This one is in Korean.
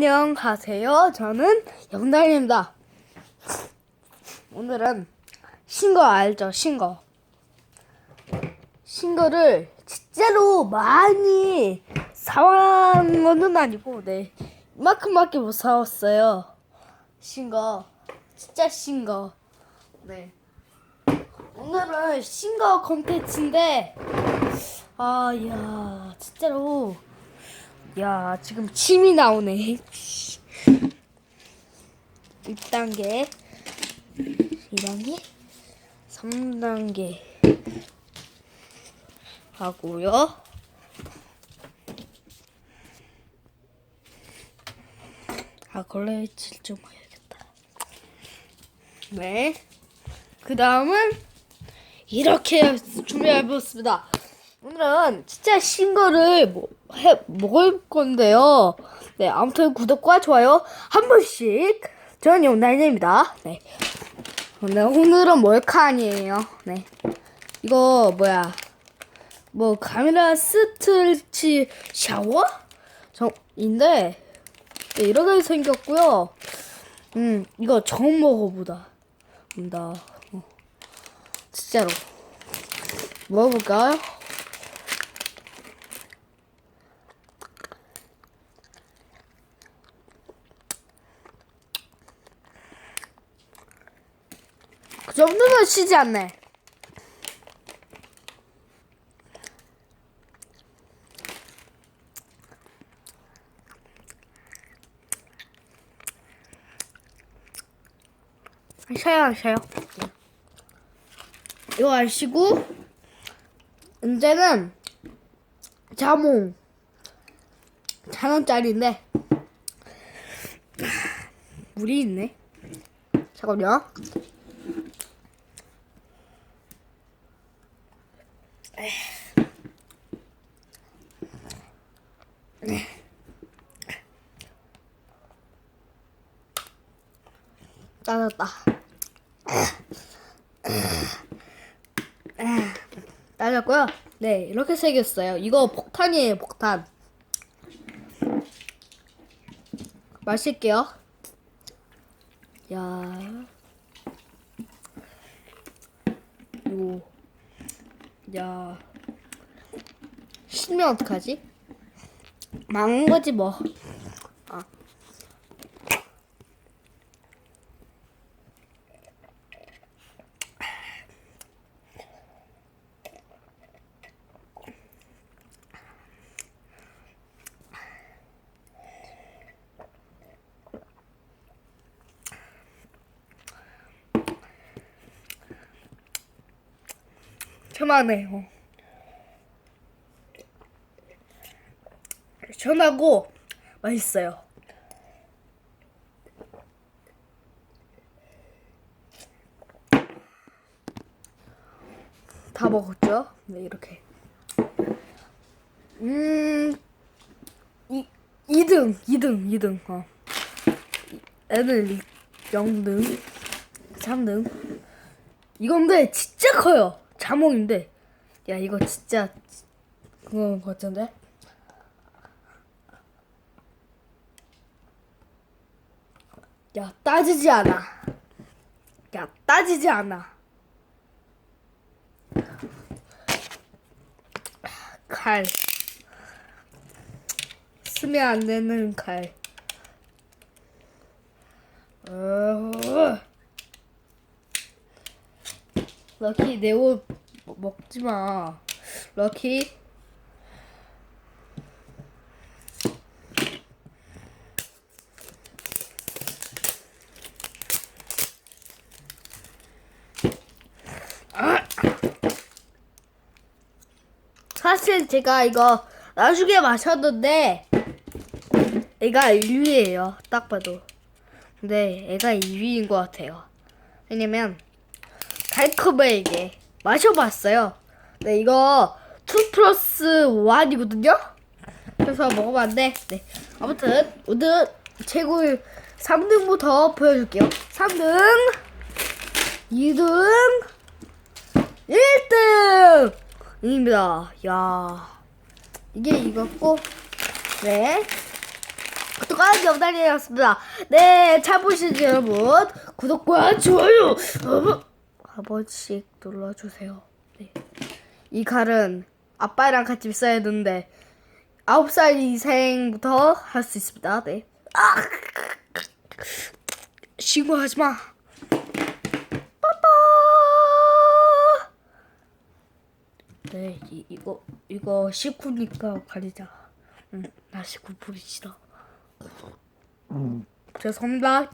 안녕하세요. 저는 영달입니다. 오늘은 신거 알죠? 신거. 신거를 진짜로 많이 사온 거는 아니고, 네. 이만큼밖에 못 사왔어요. 신거. 진짜 신거. 네. 오늘은 신거 콘텐츠인데, 아, 야, 진짜로. 야, 지금 침이 나오네. 1단계, 2단계, 3단계 하고요. 아, 걸레질 좀 해야겠다. 네. 그 다음은 이렇게 준비해봤습니다. 오늘은 진짜 신 거를 뭐 해, 먹을 건데요. 네, 아무튼 구독과 좋아요 한 번씩. 저는 용달입니다. 네. 네, 오늘은 몰카아니에요. 네. 이거 뭐야? 뭐 카메라 스트치 샤워? 저인데 네, 이렇게 생겼고요. 음, 이거 처음 먹어보다. 본다. 어. 진짜로. 먹어볼까요? 그 정도면 쉬지 않네. 쉬어요, 안 쉬어요. 이거 아시고, 이제는 자몽. 천 원짜리인데, 물이 있네. 잠깐만요. 따졌다. 따졌고요. 네, 이렇게 생겼어요. 이거 폭탄이에요, 폭탄. 마실게요. 야. 요. 야. 쉬면 어떡하지? 망한 거지, 뭐. 아. 저만해요. 시원하고 맛있어요. 다 먹었죠? 네, 이렇게. 음, 이, 2등, 2등, 2등, 어. 애들 0등, 3등. 이건데 진짜 커요. 자몽인데. 야, 이거 진짜 그거 같은데? 야, 따지지 않아. 야, 따지지 않아. 칼. 쓰면 안 되는 칼. 어. 럭키 내 옷 먹지 마. 럭키. 아! 사실 제가 이거 나중에 마셨는데 애가 1위예요. 딱 봐도. 근데 애가 2위인 것 같아요. 왜냐면 달콤하게 마셔봤어요. 네, 이거 2 플러스 1이거든요? 그래서 먹어봤는데, 네. 아무튼, 오늘 최고의 3등부터 보여줄게요. 3등, 2등, 1등! 입니다. 야 이게 이거고, 네. 유쾌한 영상이었습니다. 네, 잘 보시죠, 여러분. 구독과 좋아요 어, 한 번씩 눌러주세요. 네. 이 칼은 아빠랑 같이 써야 되는데 아홉 살 이생부터 할 수 있습니다. 네. 아! 신고하지 마. 빠빠. 네, 이, 이거 이거 식구니까 가리자. 응, 나 식구 부리시다. 죄송합니다.